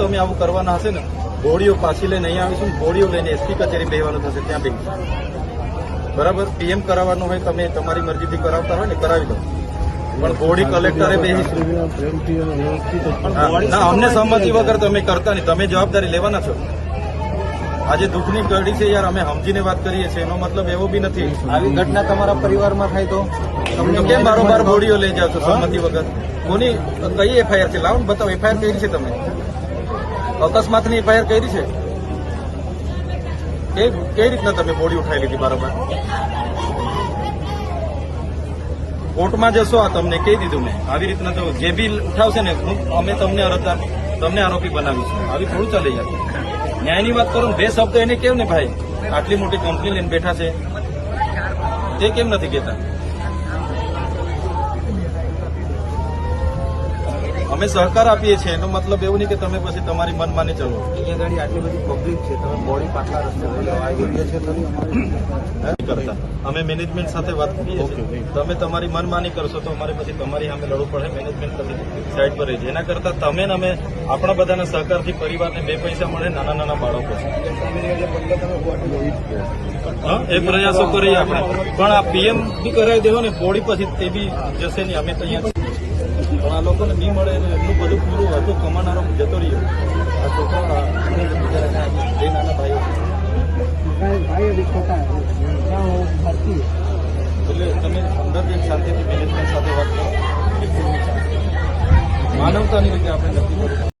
તમે આવું કરવાના હશે ને ગોળીઓ પાછી લઈને અહીંયા આવીશું ગોળીઓ લઈને એસપી કચેરી બેવાનું થશે ત્યાં બી બરાબર? પીએમ કરાવવાનું હોય તમે તમારી મરજીથી કરાવતા હોય ને કરાવી દો. પણ ગોળી કલેક્ટરે બેસીશું ના અમને સંમતિ વગર તમે કરતા નહીં તમે જવાબદારી લેવાના છો. આજે દુઃખની ઘડી છે યાર અમે સમજીને વાત કરીએ છીએ એનો મતલબ એવો બી નથી. આવી ઘટના તમારા પરિવારમાં થાય તો? તમને કેમ બારોબાર ગોળીઓ લઈ જાઓ છો સંમતિ વગર? કોની કઈ એફઆઈઆર છે? લાવો ને બતાવો એફઆઈઆર કઈ છે તમે? અકસ્માતની એફઆઈઆર કઈ છે? કઈ રીતના તમે બોડી ઉઠાવી લીધી બારોબાર? કોર્ટમાં જશો, આ તમને કહી દીધું મેં. આવી રીતના તો જે બી ઉઠાવશે ને અમે તમને અરજદાર તમને આરોપી બનાવીશું. આવી થોડું ચાલે યાર. ન્યાયની વાત કરો બે શબ્દ એને કેમ ને ભાઈ? આટલી મોટી કંપની લઈને બેઠા છે. તે કેમ નથી કહેતા? અમે સહકાર આપીએ છીએ એનો મતલબ એવું નહીં કે તમે પછી તમારી મનમાની ચલો. અહીંયા ગાડી આટલી બધી પબ્લિક છે તમે બોડી પાટલા રસ્તે? કરતા. અમે મેનેજમેન્ટ સાથે વાત કરીએ છીએ. તમે તમારી મનમાની કરશો તો અમારે પછી તમારી સામે લડવું પડે મેનેજમેન્ટ સાઈડ પર રહી એના કરતા તમે ને અમે આપણા બધાના સહકારથી પરિવારને બે પૈસા મળે નાના નાના બાળકો. એ પ્રયાસો કરીએ આપણે. પણ આ પીએમ બી કરાવી દેવો ને બોડી પછી તે બી જશે નહીં. અમે તો અહીંયા પણ આ લોકોને નહીં મળે એટલે એમનું બધું પૂરું હતું કમાનારો જતો રહ્યો. આ છોકરા બે નાના ભાઈઓ. એટલે તમે અંદર જે શાંતિથી મેનેજમેન્ટ સાથે વાત કરો. માનવતાની રીતે આપણે નક્કી કરવું